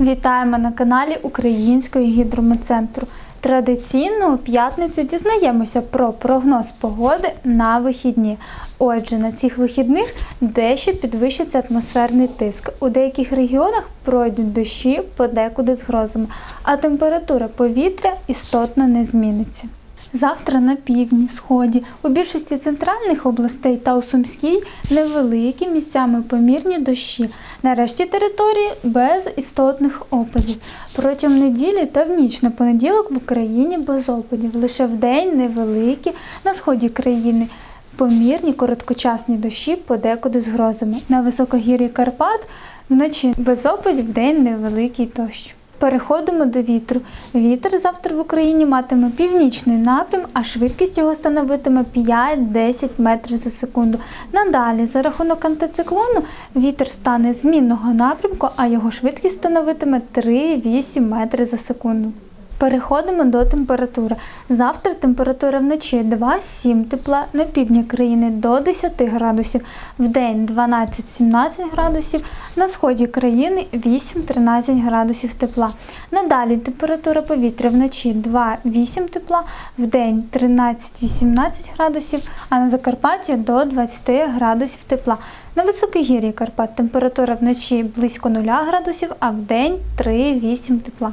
Вітаємо на каналі Українського гідрометцентру. Традиційно у п'ятницю дізнаємося про прогноз погоди на вихідні. Отже, на цих вихідних дещо підвищиться атмосферний тиск. У деяких регіонах пройдуть дощі, подекуди з грозами, а температура повітря істотно не зміниться. Завтра на півдні, сході, у більшості центральних областей та у Сумській невеликі місцями помірні дощі. На решті території без істотних опадів. Протягом неділі та в ніч на понеділок в Україні без опадів. Лише в день невеликі на сході країни. Помірні короткочасні дощі подекуди з грозами. На високогір'ї Карпат вночі без опадів, вдень невеликий дощ. Переходимо до вітру. Вітер завтра в Україні матиме північний напрям, а швидкість його становитиме 5-10 метрів за секунду. Надалі, за рахунок антициклону, вітер стане змінного напрямку, а його швидкість становитиме 3-8 метрів за секунду. Переходимо до температури. Завтра температура вночі 2-7 тепла, на півдні країни до 10 градусів, в день 12-17 градусів, на сході країни 8-13 градусів тепла. Надалі температура повітря вночі 2-8 тепла, в день 13-18 градусів, а на Закарпатті до 20 градусів тепла. На високогір'ї Карпат температура вночі близько 0 градусів, а в день 3-8 тепла.